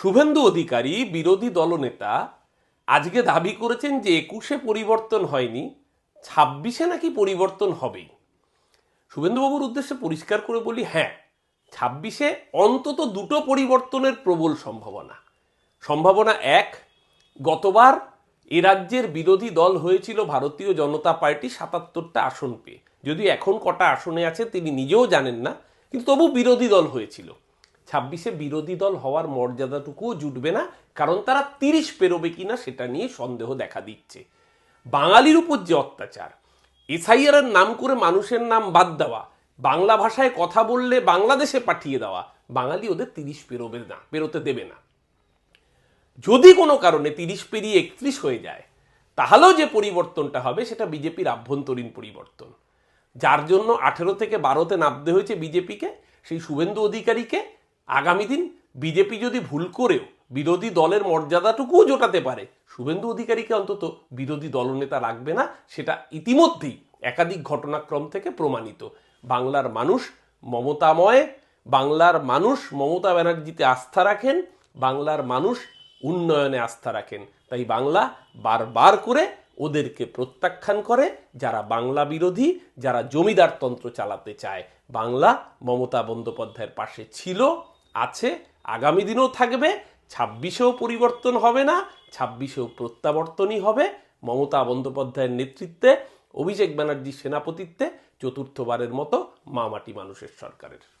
শুভেন্দু অধিকারী, বিরোধী দলনেতা আজকে দাবি করেছেন যে একুশে পরিবর্তন হয়নি, ছাব্বিশে নাকি পরিবর্তন হবেই। শুভেন্দুবাবুর উদ্দেশ্যে পরিষ্কার করে বলি হ্যাঁ ছাব্বিশে অন্তত দুটো পরিবর্তনের প্রবল সম্ভাবনা। সম্ভাবনা এক, গতবার এ রাজ্যের বিরোধী দল হয়েছিল ভারতীয় জনতা পার্টি সাতাত্তরটা আসন পেয়ে। যদি এখন কটা আসনে আছে তিনি নিজেও জানেন না, কিন্তু তবু বিরোধী দল হয়েছিল। ছাব্বিশে বিরোধী দল হওয়ার মর্যাদাটুকুও জুটবে না, কারণ তারা তিরিশ পেরোবে কিনা সেটা নিয়ে সন্দেহ দেখা দিচ্ছে। বাঙালির উপর যে অত্যাচার, এসআইআর এর নাম করে মানুষের নাম বাদ দেওয়া, বাংলা ভাষায় কথা বললে বাংলাদেশে পাঠিয়ে দেওয়া, বাঙালি ওদের তিরিশ পেরোবে না, পেরোতে দেবে না। যদি কোনো কারণে তিরিশ পেরিয়ে একত্রিশ হয়ে যায়, তাহলেও যে পরিবর্তনটা হবে সেটা বিজেপির আভ্যন্তরীণ পরিবর্তন। যার জন্য আঠেরো থেকে বারোতে নামতে হয়েছে বিজেপিকে, সেই শুভেন্দু অধিকারীকে আগামী দিন বিজেপি যদি ভুল করেও বিরোধী দলের মর্যাদাটুকুও জোটাতে পারে, শুভেন্দু অধিকারীকে অন্তত বিরোধী দলনেতা রাখবে না, সেটা ইতিমধ্যেই একাধিক ঘটনাক্রম থেকে প্রমাণিত। বাংলার মানুষ মমতাময়, বাংলার মানুষ মমতা ব্যানার্জিতে আস্থা রাখেন, বাংলার মানুষ উন্নয়নে আস্থা রাখেন। তাই বাংলা বারবার করে ওদেরকে প্রত্যাখ্যান করে, যারা বাংলা বিরোধী, যারা জমিদারতন্ত্র চালাতে চায়। বাংলা মমতা বন্দ্যোপাধ্যায়ের পাশে ছিল আছে, আগামী দিনেও থাকবে, ছাব্বিশেও পরিবর্তন হবে না, ছাব্বিশেও প্রত্যাবর্তনই হবে। মমতা বন্দ্যোপাধ্যায়ের নেতৃত্বে, অভিষেক ব্যানার্জির সেনাপতিত্বে, চতুর্থবারের মতো মামাটি মানুষের সরকারের।